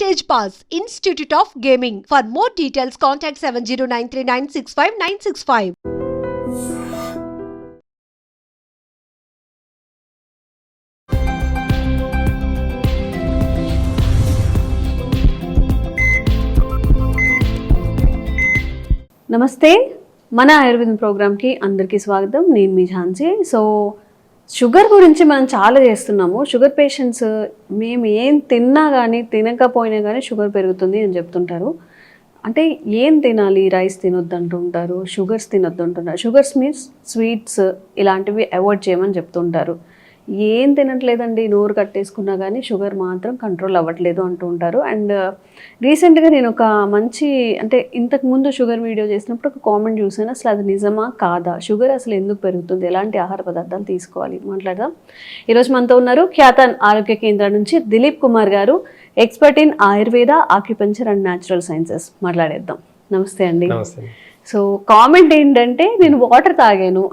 Stage Pass, Institute of Gaming. For more details, contact 70939659665. నమస్తే మన ఆయుర్వేదం ప్రోగ్రామ్కి అందరికీ స్వాగతం నేను మీ ఝాన్సీ సో షుగర్ గురించి మనం చాలా చేస్తున్నాము. షుగర్ పేషెంట్స్ మేము ఏం తిన్నా కానీ తినకపోయినా కానీ షుగర్ పెరుగుతుంది అని చెప్తుంటారు. అంటే ఏం తినాలి? రైస్ తినొద్దు అంటుంటారు షుగర్స్ తినొద్దు అంటుంటారు షుగర్స్ మీన్స్ స్వీట్స్ ఇలాంటివి అవాయిడ్ చేయమని చెప్తుంటారు. ఏం తినట్లేదండి నోరు కట్టేసుకున్నా కానీ షుగర్ మాత్రం కంట్రోల్ అవ్వట్లేదు అంటూ ఉంటారు. అండ్ రీసెంట్గా నేను ఒక మంచి అంటే ఇంతకు ముందు షుగర్ వీడియో చేసినప్పుడు ఒక కామెంట్ చూసాను అసలు అది నిజమా కాదా? షుగర్ అసలు ఎందుకు పెరుగుతుంది? ఎలాంటి ఆహార పదార్థాలు తీసుకోవాలి? మాట్లాడదాం. ఈరోజు మనతో ఉన్నారు ఖ్యాతన్ ఆరోగ్య కేంద్రం నుంచి దిలీప్ కుమార్ గారు expert in Ayurveda acupuncture and natural sciences. మాట్లాడేద్దాం. నమస్తే అండి. సో కామెంట్ ఏంటంటే నేను వాటర్ తాగాను.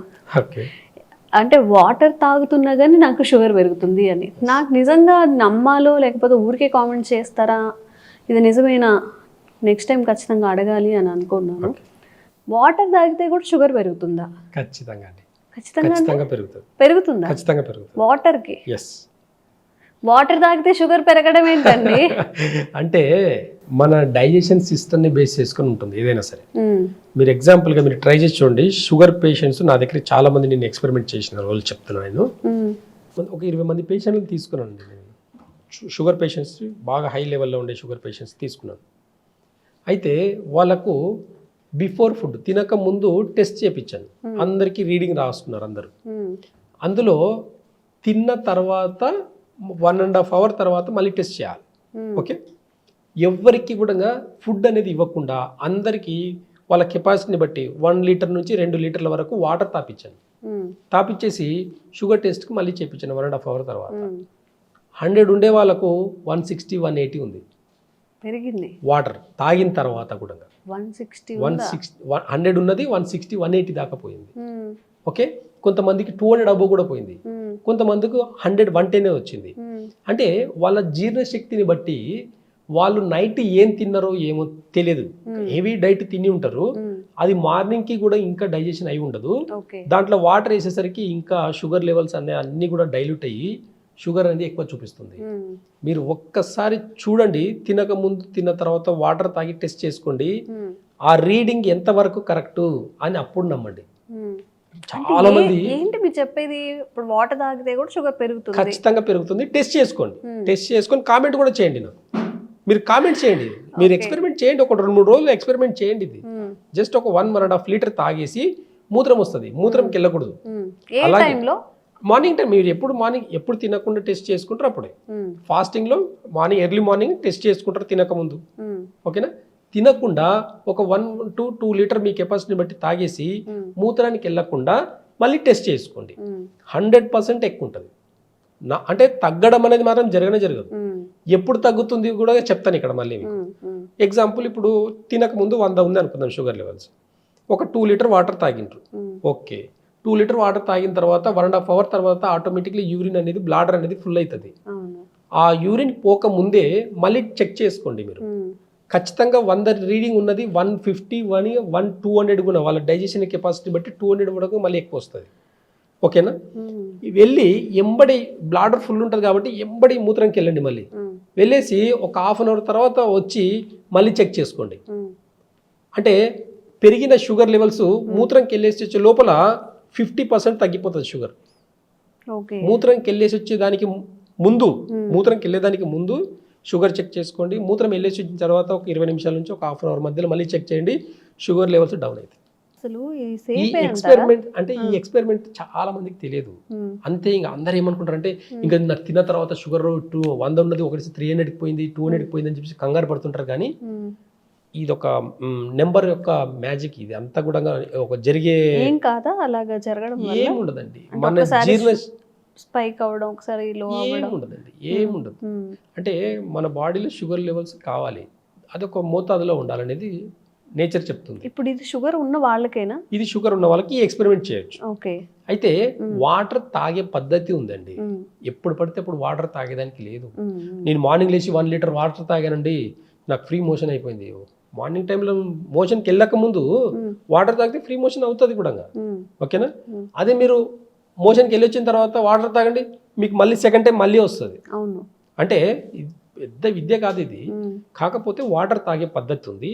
అంటే వాటర్ తాగుతున్నా కానీ నాకు షుగర్ పెరుగుతుంది అని. నాకు నిజంగా అది నమ్మాలో లేకపోతే ఊరికే కామెంట్ చేస్తారా? ఇది నిజమేనా? నెక్స్ట్ టైం ఖచ్చితంగా అడగాలి అని అనుకున్నాను. వాటర్ తాగితే కూడా షుగర్ పెరుగుతుందా? ఖచ్చితంగా అండి. ఖచ్చితంగా పెరుగుతుంది. పెరుగుతుందా? ఖచ్చితంగా పెరుగుతుంది. వాటర్కి ఎస్ వాటర్ తాగితే షుగర్ పెరగడం ఏంటండి? అంటే మన డైజెషన్ సిస్టమ్ని బేస్ చేసుకొని ఉంటుంది ఏదైనా సరే. మీరు ఎగ్జాంపుల్గా మీరు ట్రై చేసి చూడండి షుగర్ పేషెంట్స్ నా దగ్గర చాలా మంది నేను ఎక్స్పెరిమెంట్ చేసిన రోజు చెప్తున్నాను నేను. ఒక ఇరవై మంది పేషెంట్లు తీసుకున్నాను నేను. షుగర్ పేషెంట్స్ బాగా హై లెవెల్లో ఉండే షుగర్ పేషెంట్స్ తీసుకున్నాను. అయితే వాళ్ళకు బిఫోర్ ఫుడ్ తినక ముందు టెస్ట్ చేయించాను అందరికీ రీడింగ్ రాసుకున్నారు అందరూ. అందులో తిన్న తర్వాత వన్ అండ్ హాఫ్ అవర్ తర్వాత మళ్ళీ టెస్ట్ చేయాలి. ఓకే ఎవరికి కూడా ఫుడ్ అనేది ఇవ్వకుండా అందరికీ వాళ్ళ కెపాసిటీని బట్టి వన్ లీటర్ నుంచి రెండు లీటర్ల వరకు వాటర్ తాపించాను తాపించేసి షుగర్ టెస్ట్కి మళ్ళీ చేయించాను వన్ అండ్ హాఫ్ అవర్ తర్వాత. హండ్రెడ్ ఉండే వాళ్ళకు వన్ సిక్స్టీ వన్ ఎయిటీ ఉంది. పెరిగింది. వాటర్ తాగిన తర్వాత కూడా one sixty one six one hundred ఉన్నది వన్ సిక్స్టీ వన్ ఎయిటీ దాకా పోయింది. ఓకే? కొంతమందికి టూ హండ్రెడ్ అబో కూడా పోయింది. కొంతమందికి హండ్రెడ్ వన్ టెనే వచ్చింది. అంటే వాళ్ళ జీర్ణశక్తిని బట్టి వాళ్ళు నైట్ ఏం తిన్నారో ఏమో తెలియదు. హెవీ డైట్ తిని ఉంటారు. అది మార్నింగ్కి కూడా ఇంకా డైజెషన్ అయి ఉండదు. దాంట్లో వాటర్ వేసేసరికి ఇంకా షుగర్ లెవెల్స్ అనే అన్నీ కూడా డైల్యూట్ అయ్యి షుగర్ అనేది ఎక్కువ చూపిస్తుంది. మీరు ఒక్కసారి చూడండి తినక ముందు తిన్న తర్వాత వాటర్ తాగి టెస్ట్ చేసుకోండి. ఆ రీడింగ్ ఎంతవరకు కరెక్ట్ అని అప్పుడు నమ్మండి. చాలా మంది ఏంటి మీరు చెప్పేది? ఇప్పుడు వాటర్ తాగితే కూడా షుగర్ పెరుగుతుంది. ఖచ్చితంగా పెరుగుతుంది. టెస్ట్ చేసుకోండి. టెస్ట్ చేసుకొని కామెంట్ కూడా చేయండి నాకు. మీరు కామెంట్ చేయండి. మీరు ఎక్స్పెరిమెంట్ చేయండి. ఒక రెండు మూడు రోజులు ఎక్స్పెరిమెంట్ చేయండి ఇది. జస్ట్ ఒక one one and half litre తాగేసి మూత్రం వస్తుంది. మూత్రంకి వెళ్ళకూడదు ఉమ్. ఏ అలాగే. మార్నింగ్ టైం మీరు ఎప్పుడు మార్నింగ్ ఎప్పుడు తినకుండా టెస్ట్ చేసుకుంటారు అప్పుడే. ఫాస్టింగ్లో మార్నింగ్ ఎర్లీ మార్నింగ్ టెస్ట్ చేసుకుంటారు తినకముందు ఓకేనా తినకుండా ఒక వన్ టు టూ లీటర్ మీ కెపాసిటీని బట్టి తాగేసి మూత్రానికి వెళ్ళకుండా మళ్ళీ టెస్ట్ చేసుకోండి. హండ్రెడ్ పర్సెంట్ ఎక్కువ ఉంటుంది నా అంటే తగ్గడం అనేది మాత్రం జరగనే జరగదు. ఎప్పుడు తగ్గుతుంది కూడా చెప్తాను ఇక్కడ మళ్ళీ మీకు. ఎగ్జాంపుల్ ఇప్పుడు తినక ముందు వంద ఉంది అనుకుందాం షుగర్ లెవెల్స్ ఒక టూ లీటర్ వాటర్ తాగిండ్రు. Um, okay. Two litre water తాగిన తర్వాత వన్ అండ్ హాఫ్ అవర్ తర్వాత ఆటోమేటిక్లీ యూరిన్ అనేది బ్లాడర్ అనేది ఫుల్ అవుతుంది ఆ యూరిన్ పోక ముందే మళ్ళీ చెక్ చేసుకోండి మీరు. ఖచ్చితంగా వంద రీడింగ్ ఉన్నది one fifty one one two hundred కూడా వాళ్ళ డైజెషన్ కెపాసిటీ బట్టి టూ హండ్రెడ్ వరకు మళ్ళీ ఎక్కువ వస్తుంది. ఓకేనా? వెళ్ళి ఎంబడి బ్లాడర్ ఫుల్ ఉంటుంది కాబట్టి ఎంబడి మూత్రంకి వెళ్ళండి మళ్ళీ. వెళ్ళేసి ఒక హాఫ్ అన్ అవర్ తర్వాత వచ్చి మళ్ళీ చెక్ చేసుకోండి. అంటే పెరిగిన షుగర్ లెవెల్స్ మూత్రంకి వెళ్ళేసి వచ్చే లోపల ఫిఫ్టీ పర్సెంట్ తగ్గిపోతుంది షుగర్. మూత్రంకి వెళ్ళేసి వచ్చే దానికి ముందు మూత్రంకి వెళ్ళేదానికి ముందు షుగర్ చెక్ చేసుకోండి. మూత్రం వెళ్ళేసి వచ్చిన తర్వాత ఒక ఇరవై నిమిషాల నుంచి ఒక హాఫ్ అన్ అవర్ మధ్యలో మళ్ళీ చెక్ చేయండి. షుగర్ లెవెల్స్ డౌన్ అవుతాయి అసలు ఈ ఎక్స్పెరిమెంట్ అంటే ఈ ఎక్స్పెరిమెంట్ చాలా మందికి తెలియదు. అంతే ఇంకా అందరు ఏమనుకుంటారంటే ఇంకా నాకు తిన్న తర్వాత షుగర్ టూ వంద ఉన్నది ఒకటి త్రీ హండ్రెడ్కి పోయింది టూ హండ్రెడ్కి పోయింది అని చెప్పేసి కంగారు పడుతుంటారు కానీ. ఇది ఒక నెంబర్ యొక్క మ్యాజిక్ ఇది. అంతా కూడా ఒక జరిగే ఏం కాదా? అలాగా జరగడం ఏముండదండి అంటే మన జీర్ణ స్పైక్ అవ్వడం ఒకసారి లో అవ్వడం. ఏముండదండి ఏముండదు ఉమ్, అంటే మన బాడీలో షుగర్ లెవెల్స్ కావాలి. అదొక మోతాదులో ఉండాలనేది నేచర్ చెప్తుంది. ఇప్పుడు ఇది షుగర్ ఉన్న వాళ్ళకైనా? ఇది షుగర్ ఉన్న వాళ్ళకి ఎక్స్పెరిమెంట్ చేయొచ్చు. ఓకే. అయితే వాటర్ తాగే పద్ధతి ఉందండి. ఎప్పుడు పడితే అప్పుడు వాటర్ తాగేదానికి లేదు. నేను మార్నింగ్ లేచి వన్ లీటర్ వాటర్ తాగానండి నాకు ఫ్రీ మోషన్ అయిపోయింది. మార్నింగ్ టైంలో మోషన్కి వెళ్ళక ముందు వాటర్ తాగితే ఫ్రీ మోషన్ అవుతుంది కూడా ఓకేనా? అదే మీరు మోషన్కి వెళ్ళి వచ్చిన తర్వాత వాటర్ తాగండి మీకు మళ్ళీ సెకండ్ టైం మళ్ళీ వస్తుంది. అవును. అంటే పెద్ద విద్య కాదు ఇది. కాకపోతే వాటర్ తాగే పద్ధతి ఉంది.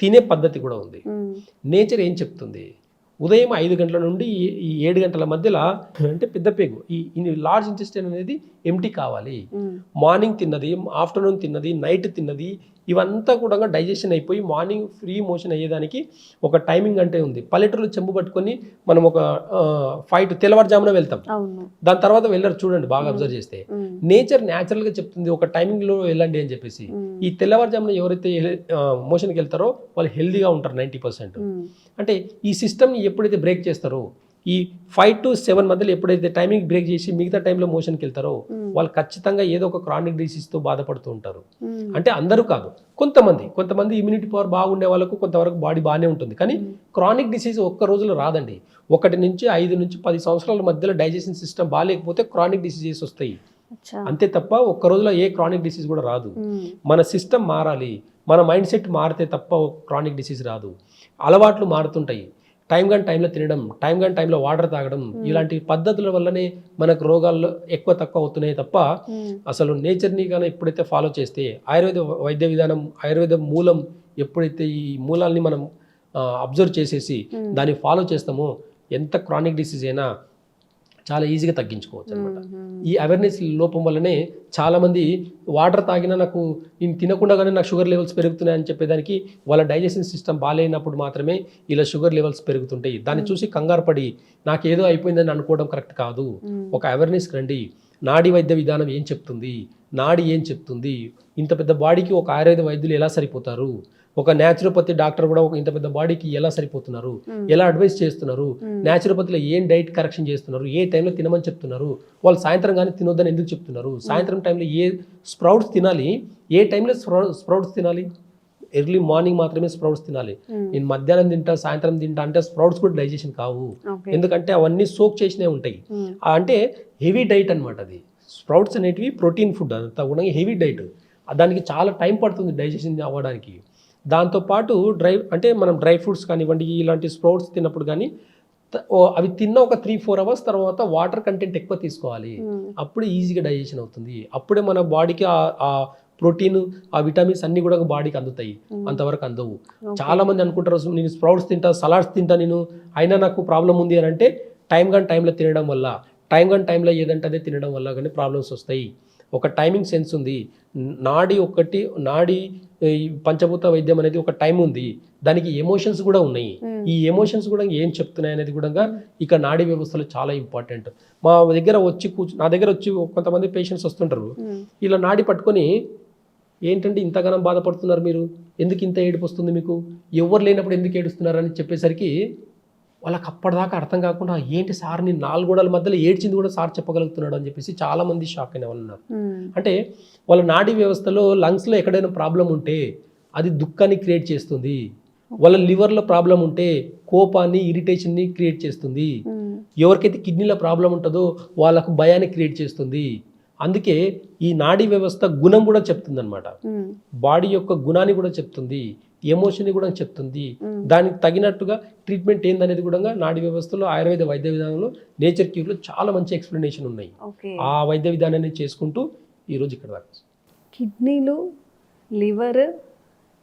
తినే పద్ధతి కూడా ఉంది. నేచర్ ఏం చెప్తుంది? ఉదయం ఐదు గంటల నుండి ఈ- ఏడు గంటల మధ్యలో అంటే పెద్ద పేగు. ఈ లార్జ్ ఇంటెస్టైన్ అనేది ఎంటీ కావాలి. మార్నింగ్ తిన్నది ఆఫ్టర్నూన్ తిన్నది నైట్ తిన్నది ఇవంతా కూడా డైజెషన్ అయిపోయి మార్నింగ్ ఫ్రీ మోషన్ అయ్యేదానికి ఒక టైమింగ్ అంటే ఉంది. పల్లెటూరులో చెంబు పట్టుకొని మనం ఒక ఫైట్ తెల్లవారుజామున వెళ్తాం. దాని తర్వాత వెళ్ళరు చూడండి బాగా అబ్జర్వ్ చేస్తే. నేచర్ న్యాచురల్గా చెప్తుంది ఒక టైమింగ్లో వెళ్ళండి అని చెప్పేసి. ఈ తెల్లవారుజామున ఎవరైతే మోషన్కి వెళ్తారో వాళ్ళు హెల్దీగా ఉంటారు నైంటీ పర్సెంట్ అంటే ఈ సిస్టమ్ని ఎప్పుడైతే బ్రేక్ చేస్తారో ఈ ఫైవ్ టు సెవెన్ మధ్యలో ఎప్పుడైతే టైమింగ్ బ్రేక్ చేసి మిగతా టైంలో మోషన్కి వెళ్తారో వాళ్ళు ఖచ్చితంగా ఏదో ఒక క్రానిక్ డిసీజ్తో బాధపడుతూ ఉంటారు. అంటే అందరూ కాదు కొంతమంది కొంతమంది ఇమ్యూనిటీ పవర్ బాగుండే వాళ్ళకు కొంతవరకు బాడీ బాగానే ఉంటుంది. కానీ క్రానిక్ డిసీజ్ ఒక్క రోజులో రాదండి. ఒకటి నుంచి ఐదు నుంచి పది సంవత్సరాల మధ్యలో డైజెషన్ సిస్టమ్ బాగాలేకపోతే క్రానిక్ డిసీజెస్ వస్తాయి. అంతే తప్ప ఒక్క రోజులో ఏ క్రానిక్ డిసీజ్ కూడా రాదు. మన సిస్టమ్ మారాలి. మన మైండ్ సెట్ మారితే తప్ప క్రానిక్ డిసీజ్ రాదు. అలవాట్లు మారుతుంటాయి. టైం కానీ టైంలో తినడం టైం కానీ టైంలో వాటర్ తాగడం ఇలాంటి పద్ధతుల వల్లనే మనకు రోగాలు ఎక్కువ తక్కువ అవుతున్నాయి తప్ప ఉమ్, అసలు నేచర్ని కానీ ఎప్పుడైతే ఫాలో చేస్తే ఆయుర్వేద వైద్య విధానం ఆయుర్వేద మూలం ఎప్పుడైతే ఈ మూలాల్ని మనం అబ్జర్వ్ చేసేసి దాన్ని ఫాలో చేస్తామో ఎంత క్రానిక్ డిసీజ్ అయినా చాలా ఈజీగా తగ్గించుకోవచ్చు అనమాట ఈ అవేర్నెస్ లోపం వల్లనే చాలామంది వాటర్ తాగినా నాకు నేను తినకుండానే నాకు షుగర్ లెవెల్స్ పెరుగుతున్నాయని చెప్పేదానికి వాళ్ళ డైజెషన్ సిస్టమ్ బాగాలేనప్పుడు మాత్రమే ఇలా షుగర్ లెవెల్స్ పెరుగుతుంటాయి. దాన్ని చూసి కంగారు పడి నాకు ఏదో అయిపోయిందని అనుకోవడం కరెక్ట్ కాదు. ఒక అవేర్నెస్ రండి. నాడి వైద్య విధానం ఏం చెప్తుంది? నాడి ఏం చెప్తుంది? ఇంత పెద్ద బాడీకి ఒక ఆయుర్వేద వైద్యులు ఎలా సరిపోతారు? ఒక న్యాచురోపతి డాక్టర్ కూడా ఒక ఇంత పెద్ద బాడీకి ఎలా సరిపోతున్నారు? ఎలా అడ్వైస్ చేస్తున్నారు? న్యాచురోపతిలో ఏం డైట్ కరెక్షన్ చేస్తున్నారు? ఏ టైంలో తినమని చెప్తున్నారు? వాళ్ళు సాయంత్రం కానీ తినొద్దని ఎందుకు చెప్తున్నారు? సాయంత్రం టైంలో ఏ స్ప్రౌట్స్ తినాలి? ఏ టైంలో స్ప్రౌట్స్ తినాలి? ఎర్లీ మార్నింగ్ మాత్రమే స్ప్రౌట్స్ తినాలి. నేను మధ్యాహ్నం తింటా సాయంత్రం తింటా అంటే స్ప్రౌట్స్ కూడా డైజెషన్ కావు. ఎందుకంటే అవన్నీ సోక్ చేసినవి ఉంటాయి. అంటే హెవీ డైట్ అన్నమాట అది. స్ప్రౌట్స్ అనేటివి ప్రోటీన్ ఫుడ్ అంతా కూడా హెవీ డైట్ దానికి చాలా టైం పడుతుంది డైజెషన్ అవ్వడానికి. దాంతోపాటు డ్రై అంటే మనం డ్రై ఫ్రూట్స్ కానివ్వండి ఇలాంటి స్ప్రౌట్స్ తిన్నప్పుడు కానీ అవి తిన్న ఒక త్రీ ఫోర్ అవర్స్ తర్వాత వాటర్ కంటెంట్ ఎక్కువ తీసుకోవాలి. అప్పుడే ఈజీగా డైజెషన్ అవుతుంది. అప్పుడే మన బాడీకి ఆ ప్రోటీన్ ఆ విటమిన్స్ అన్ని కూడా బాడీకి అందుతాయి. అంతవరకు అందవు. చాలా మంది అనుకుంటారు "అసలు నేను స్ప్రౌట్స్ తింటా సలాడ్స్ తింటా నేను. అయినా నాకు ప్రాబ్లం ఉంది అని అంటే టైం కానీ టైంలో తినడం వల్ల టైం కానీ టైంలో ఏదంటే అదే తినడం వల్ల కానీ ప్రాబ్లమ్స్ వస్తాయి. ఒక టైమింగ్ సెన్స్ ఉంది. నాడి ఒకటి నాడి పంచభూత వైద్యం అనేది ఒక టైం ఉంది. దానికి ఎమోషన్స్ కూడా ఉన్నాయి. ఈ ఎమోషన్స్ కూడా ఏం చెప్తున్నాయి అనేది కూడా ఇక నాడీ వ్యవస్థలో చాలా ఇంపార్టెంట్. మా దగ్గర వచ్చి కూర్చు నా దగ్గర వచ్చి కొంతమంది పేషెంట్స్ వస్తుంటారు. ఇలా నాడి పట్టుకొని ఏంటంటే ఇంతగానం బాధపడుతున్నారు మీరు? ఎందుకు ఇంత ఏడుపు వస్తుంది మీకు? ఎవరు లేనప్పుడు ఎందుకు ఏడుస్తున్నారు అని చెప్పేసరికి వాళ్ళకి అప్పటిదాకా అర్థం కాకుండా ఏంటి సార్ నేను నాలుగు గోడల మధ్యలో ఏడ్చింది కూడా సార్ చెప్పగలుగుతున్నాడు అని చెప్పేసి చాలా మంది షాక్ అయిన వాళ్ళు ఉన్నారు అంటే వాళ్ళ నాడీ వ్యవస్థలో లంగ్స్లో ఎక్కడైనా ప్రాబ్లం ఉంటే అది దుఃఖాన్ని క్రియేట్ చేస్తుంది. వాళ్ళ లివర్లో ప్రాబ్లం ఉంటే కోపాన్ని ఇరిటేషన్ని క్రియేట్ చేస్తుంది. ఎవరికైతే కిడ్నీలో ప్రాబ్లం ఉంటుందో వాళ్ళకు భయాన్ని క్రియేట్ చేస్తుంది. అందుకే ఈ నాడీ వ్యవస్థ గుణం కూడా చెప్తుంది అనమాట ఉమ్, బాడీ యొక్క గుణాన్ని కూడా చెప్తుంది ఎమోషన్ని కూడా చెప్తుంది. దానికి తగినట్టుగా ట్రీట్మెంట్ ఏందనేది కూడా నాడీ వ్యవస్థలో ఆయుర్వేద వైద్య విధానంలో నేచర్ క్యూర్లో చాలా మంచి ఎక్స్ప్లెనేషన్ ఉన్నాయి. ఆ వైద్య విధానాన్ని చేసుకుంటూ ఈరోజు ఇక్కడ దాకా కిడ్నీలు లివర్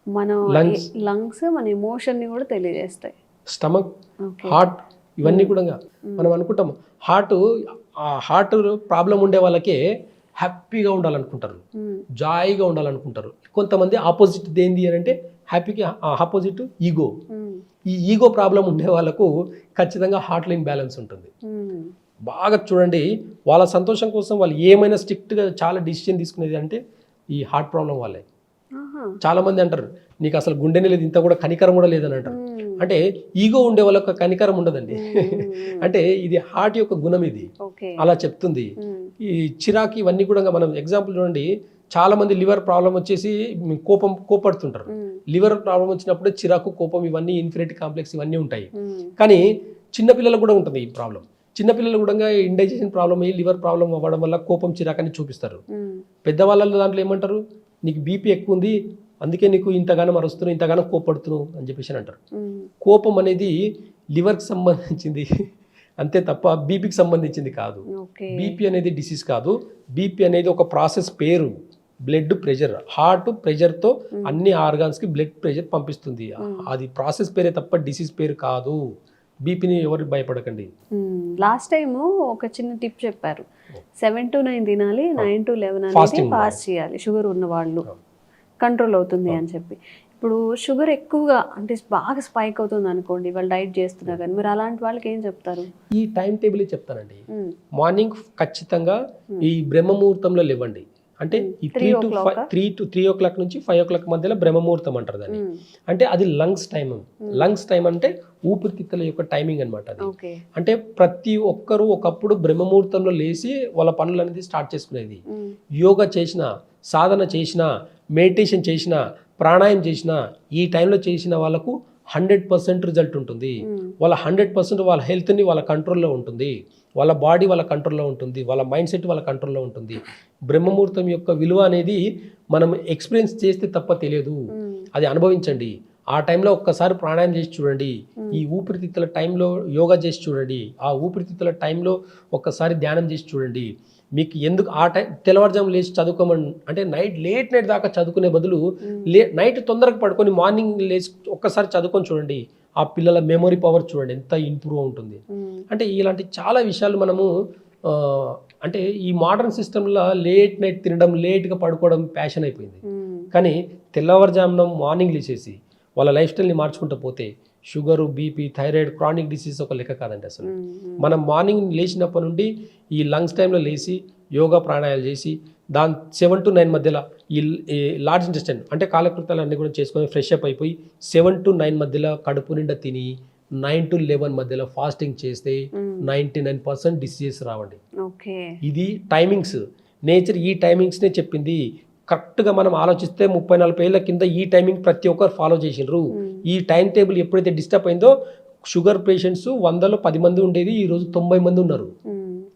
మన. లంగ్స్. మన ఎమోషన్ని కూడా తెలియజేస్తాయి. స్టమక్ హార్ట్ ఇవన్నీ కూడా మనం అనుకుంటాం హార్ట్ హార్ట్ ప్రాబ్లం ఉండే వాళ్ళకే హ్యాపీగా ఉండాలనుకుంటారు. జాయిగా ఉండాలనుకుంటారు. కొంతమంది ఆపోజిట్ దేంది అని అంటే హ్యాపీకి ఆపోజిట్ ఈగో ఈ ఈగో ప్రాబ్లం ఉండే వాళ్ళకు ఖచ్చితంగా హార్ట్ లైన్ బ్యాలెన్స్ ఉంటుంది. బాగా చూడండి వాళ్ళ సంతోషం కోసం వాళ్ళు ఏమైనా స్ట్రిక్ట్గా చాలా డిసిషన్ తీసుకునేది అంటే ఈ హార్ట్ ప్రాబ్లం వాళ్ళే. చాలా మంది అంటారు నీకు అసలు గుండెనే లేదు ఇంత కూడా కనికరం కూడా లేదని అంటారు. అంటే ఈగో ఉండే వాళ్ళకి కనికరం ఉండదండి. అంటే ఇది హార్ట్ యొక్క గుణం ఇది. అలా చెప్తుంది. ఈ చిరాకు ఇవన్నీ కూడా మనం ఎగ్జాంపుల్ చూడండి చాలా మంది లివర్ ప్రాబ్లం వచ్చేసి కోపం కోపడుతుంటారు. లివర్ ప్రాబ్లం వచ్చినప్పుడు చిరాకు కోపం ఇవన్నీ ఇన్ఫినిటీ కాంప్లెక్స్ ఇవన్నీ ఉంటాయి. కానీ చిన్నపిల్లలకు కూడా ఉంటుంది ఈ ప్రాబ్లం చిన్నపిల్లలు కూడా ఇండైజెషన్ ప్రాబ్లమ్ అయ్యి లివర్ ప్రాబ్లం అవ్వడం వల్ల కోపం చిరాకని చూపిస్తారు. పెద్దవాళ్ళ దాంట్లో ఏమంటారు? నీకు బీపీ ఎక్కువ ఉంది అందుకే నీకు ఇంతగానో మరుస్తున్నావు ఇంతగానో కోపడుతున్నావు అని చెప్పేసి అంటారు. కోపం అనేది లివర్కి సంబంధించింది. అంతే తప్ప బీపీకి సంబంధించింది కాదు. బీపీ అనేది డిసీజ్ కాదు. బీపీ అనేది ఒక ప్రాసెస్ పేరు. బ్లడ్ ప్రెషర్ హార్ట్ ప్రెషర్తో అన్ని ఆర్గాన్స్కి బ్లడ్ ప్రెషర్ పంపిస్తుంది. అది ప్రాసెస్ పేరే తప్ప డిసీజ్ పేరు కాదు. బీపీని ఎవరు భయపడకండి. లాస్ట్ టైం ఒక చిన్న టిప్ చెప్పారు. సెవెన్ టు నైన్ తినాలి నైన్ టు లెవెన్ అనేది ఫాస్ట్ చేయాలి. షుగర్ ఉన్న వాళ్ళు కంట్రోల్ అవుతుంది అని చెప్పి. ఇప్పుడు షుగర్ ఎక్కువగా అంటే బాగా స్పైక్ అవుతుంది అనుకోండి వాళ్ళు డైట్ చేస్తున్నా కానీ మీరు అలాంటి వాళ్ళకి ఏం చెప్తారు? ఈ టైం టేబుల్ చెప్తానండి. మార్నింగ్ ఖచ్చితంగా ఈ బ్రహ్మముహూర్తంలో లేవండి. అంటే ఈ three to five three to three o'clock నుంచి ఫైవ్ ఓ క్లాక్ మధ్యలో బ్రహ్మముహూర్తం అంటారు దాన్ని. అంటే అది లంగ్స్ టైం లంగ్స్ టైం అంటే ఊపిరితిత్తుల యొక్క టైమింగ్ అనమాట అది. అంటే ప్రతి ఒక్కరు ఒకప్పుడు బ్రహ్మముహూర్తంలో లేచి వాళ్ళ పనులు అనేది స్టార్ట్ చేసుకునేది. యోగా చేసిన సాధన చేసిన మెడిటేషన్ చేసిన ప్రాణాయం చేసిన ఈ టైంలో చేసిన వాళ్ళకు హండ్రెడ్ పర్సెంట్ రిజల్ట్ ఉంటుంది. వాళ్ళ హండ్రెడ్ పర్సెంట్ వాళ్ళ హెల్త్ని వాళ్ళ కంట్రోల్లో ఉంటుంది. వాళ్ళ బాడీ వాళ్ళ కంట్రోల్లో ఉంటుంది. వాళ్ళ మైండ్ సెట్ వాళ్ళ కంట్రోల్లో ఉంటుంది. బ్రహ్మముహూర్తం యొక్క విలువ అనేది మనం ఎక్స్పీరియన్స్ చేస్తే తప్ప తెలియదు. అది అనుభవించండి. ఆ టైంలో ఒక్కసారి ప్రాణాయామం చేసి చూడండి. ఈ ఊపిరితిత్తుల టైంలో యోగా చేసి చూడండి. ఆ ఊపిరితిత్తుల టైంలో ఒక్కసారి ధ్యానం చేసి చూడండి. మీకు ఎందుకు ఆ టైం తెల్లవారుజాము లేచి చదువుకోమని అంటే నైట్ లేట్ నైట్ దాకా చదువుకునే బదులు లే నైట్ తొందరగా పడుకొని మార్నింగ్ లేచి ఒక్కసారి చదువుకొని చూడండి. ఆ పిల్లల మెమొరీ పవర్ చూడండి. ఎంత ఇంప్రూవ్ ఉంటుంది. అంటే ఇలాంటి చాలా విషయాలు మనము అంటే ఈ మోడర్న్ సిస్టంలో లేట్ నైట్ తినడం లేట్గా పడుకోవడం ప్యాషన్ అయిపోయింది. కానీ తెల్లవారుజామున మార్నింగ్ లేచేసి వాళ్ళ లైఫ్ స్టైల్ని మార్చుకుంటూ పోతే sugar BP thyroid chronic disease ఒక లెక్క కాదండి అసలు. మనం మార్నింగ్ లేచినప్పటి నుండి ఈ లంగ్స్ టైంలో లేచి యోగా ప్రాణాయాలు చేసి దాని సెవెన్ టు నైన్ మధ్యలో ఈ లార్జ్ ఇంటెస్టైన్ అంటే కాలకృతాలు అన్నీ కూడా చేసుకొని ఫ్రెష్ అప్ అయిపోయి సెవెన్ టు నైన్ మధ్యలో కడుపు నిండా తిని నైన్ టు లెవెన్ మధ్యలో ఫాస్టింగ్ చేస్తే. నైంటీ నైన్ పర్సెంట్ డిసీజెస్ రావండి. ఓకే. ఇది టైమింగ్స్. నేచర్ ఈ టైమింగ్స్నే చెప్పింది. కరెక్ట్గా మనం ఆలోచిస్తే ముప్పై నలభై ఏళ్ళ కింద ఈ టైమింగ్ ప్రతి ఒక్కరు ఫాలో చేసిండ్రు. ఈ టైం టేబుల్ ఎప్పుడైతే డిస్టర్బ్ అయిందో షుగర్ పేషెంట్స్ వందలో పది మంది ఉండేది ఈరోజు తొంభై మంది ఉన్నారు.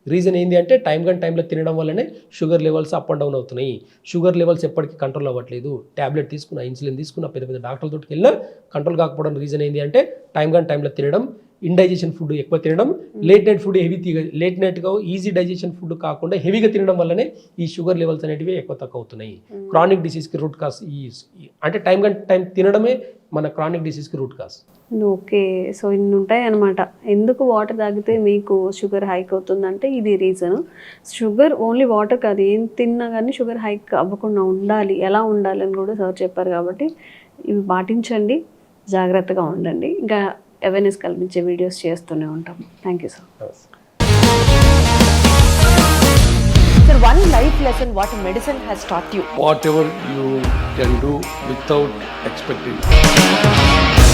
రీజన్ ఏంటి అంటే టైం కానీ టైంలో తినడం వల్లనే sugar levels up and down అవుతున్నాయి. షుగర్ లెవెల్స్ ఎప్పటికీ కంట్రోల్ అవ్వట్లేదు. ట్యాబ్లెట్ తీసుకున్న ఇన్సులిన్ తీసుకున్న పెద్ద పెద్ద డాక్టర్లతో వెళ్ళినా కంట్రోల్ కాకపోవడం రీజన్ ఏంటి అంటే టైం కానీ టైంలో తినడం ఇండైజెషన్ ఫుడ్ ఎక్కువ తినడం late night food heavy late నైట్గా easy digestion food కాకుండా హెవీగా తినడం వల్లనే ఈ షుగర్ లెవెల్స్ అనేటివి ఎక్కువ తక్కువ అవుతున్నాయి. క్రానిక్ డిసీజ్కి రూట్ కాస్ ఈ ఈ- అంటే టైం కానీ టైం తినడమే మన క్రానిక్ డిసీజ్కి రూట్ కాస్ ఓకే సో ఇన్ని ఉంటాయి అనమాట ఎందుకు వాటర్ తాగితే మీకు షుగర్ హైక్ అవుతుందంటే ఇది రీజన్ షుగర్ ఓన్లీ వాటర్ కాదు ఏం తిన్నా కానీ షుగర్ హైక్ అవ్వకుండా ఉండాలి. ఎలా ఉండాలి అని కూడా సార్ చెప్పారు కాబట్టి ఇవి పాటించండి జాగ్రత్తగా ఉండండి. ఇంకా అవేర్నెస్ కల్పించే వీడియోస్ చేస్తూనే ఉంటాం. Thank you sir Sir, one life lesson what medicine has taught you. whatever you can do without expecting.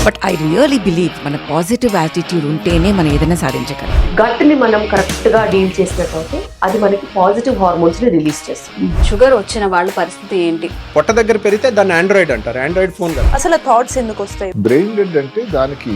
But I really believe మన పాజిటివ్ యాటిట్యూడ్ ఉంటేనే మనం ఏదైనా సాధించగలం. గట్ని మనం కరెక్ట్గా డీల్ చేసినట్లయితే అది మనకి పాజిటివ్ హార్మోన్స్ని రిలీజ్ చేస్తుంది. షుగర్ వచ్చిన వాళ్ళ పరిస్థితి ఏంటి? పొట్ట దగ్గర పెరిగితే దాన్ని ఆండ్రాయిడ్ అంటారు ఆండ్రాయిడ్ ఫోన్ అసలు థాట్స్ ఎందుకు వస్తాయి? బ్రెయిన్ డెడ్ అంటే దానికి